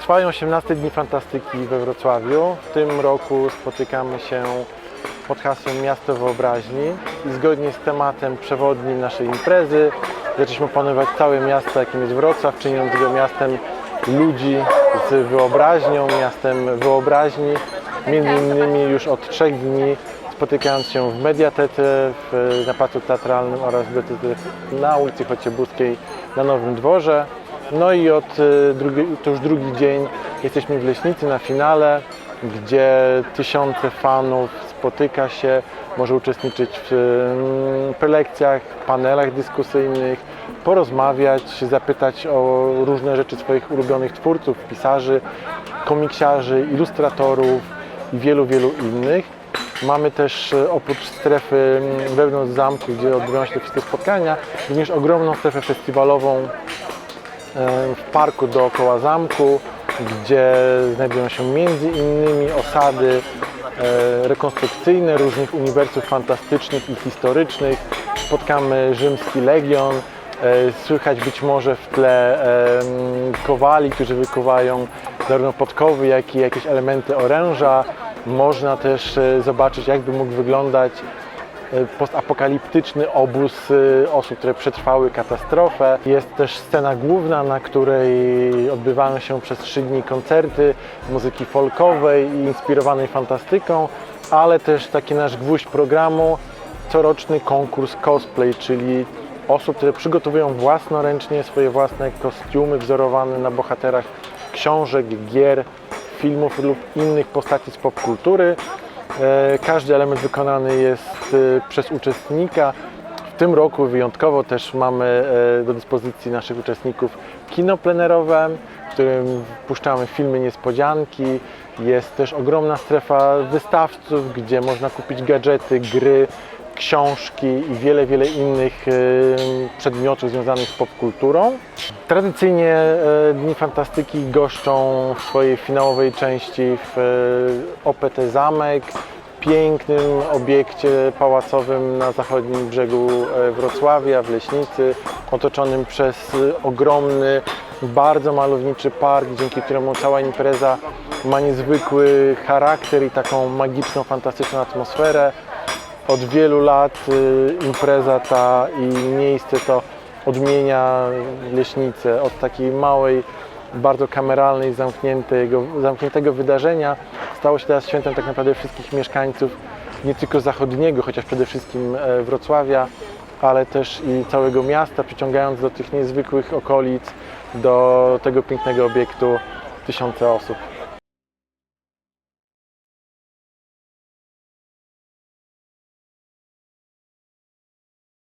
Trwają 18 Dni Fantastyki we Wrocławiu. W tym roku spotykamy się pod hasłem Miasto Wyobraźni i zgodnie z tematem przewodnim naszej imprezy zaczęliśmy opanować całe miasto, jakim jest Wrocław, czyniąc go miastem ludzi z wyobraźnią, miastem wyobraźni. Między innymi już od trzech dni spotykając się w Mediatece, w, na Placu Teatralnym oraz w na ulicy Chociebuskiej na Nowym Dworze. No i od y, drugi, to już drugi dzień jesteśmy w Leśnicy na finale, gdzie tysiące fanów spotyka się, może uczestniczyć w mm, prelekcjach, panelach dyskusyjnych, porozmawiać, zapytać o różne rzeczy swoich ulubionych twórców, pisarzy, komiksiarzy, ilustratorów i wielu, wielu innych. Mamy też e, oprócz strefy wewnątrz zamku, gdzie odbywają się te wszystkie spotkania, również ogromną strefę festiwalową e, w parku dookoła zamku, gdzie znajdują się między innymi osady e, rekonstrukcyjne różnych uniwersów fantastycznych i historycznych. Spotkamy rzymski legion, słychać być może w tle kowali, którzy wykuwają zarówno podkowy, jak i jakieś elementy oręża. Można też e, zobaczyć, jakby mógł wyglądać e, postapokaliptyczny obóz e, osób, które przetrwały katastrofę. Jest też scena główna, na której odbywają się przez trzy dni koncerty muzyki folkowej i inspirowanej fantastyką, ale też taki nasz gwóźdź programu, coroczny konkurs cosplay, czyli osób, które przygotowują własnoręcznie swoje własne kostiumy wzorowane na bohaterach książek, gier, filmów lub innych postaci z popkultury. E, Każdy element wykonany jest e, przez uczestnika. W tym roku wyjątkowo też mamy e, do dyspozycji naszych uczestników kino plenerowe, w którym wpuszczamy filmy niespodzianki. Jest też ogromna strefa wystawców, gdzie można kupić gadżety, gry, książki i wiele, wiele innych e, przedmiotów związanych z popkulturą. Tradycyjnie e, Dni Fantastyki goszczą w swojej finałowej części w e, OPT Zamek, pięknym obiekcie pałacowym na zachodnim brzegu Wrocławia, w Leśnicy, otoczonym przez ogromny, bardzo malowniczy park, dzięki któremu cała impreza ma niezwykły charakter i taką magiczną, fantastyczną atmosferę. Od wielu lat y, impreza ta i miejsce to odmienia Leśnicę od takiej małej, bardzo kameralnej, zamkniętego, zamkniętego wydarzenia. Stało się teraz świętem tak naprawdę wszystkich mieszkańców nie tylko zachodniego, chociaż przede wszystkim e, Wrocławia, ale też i całego miasta, przyciągając do tych niezwykłych okolic, do tego pięknego obiektu tysiące osób.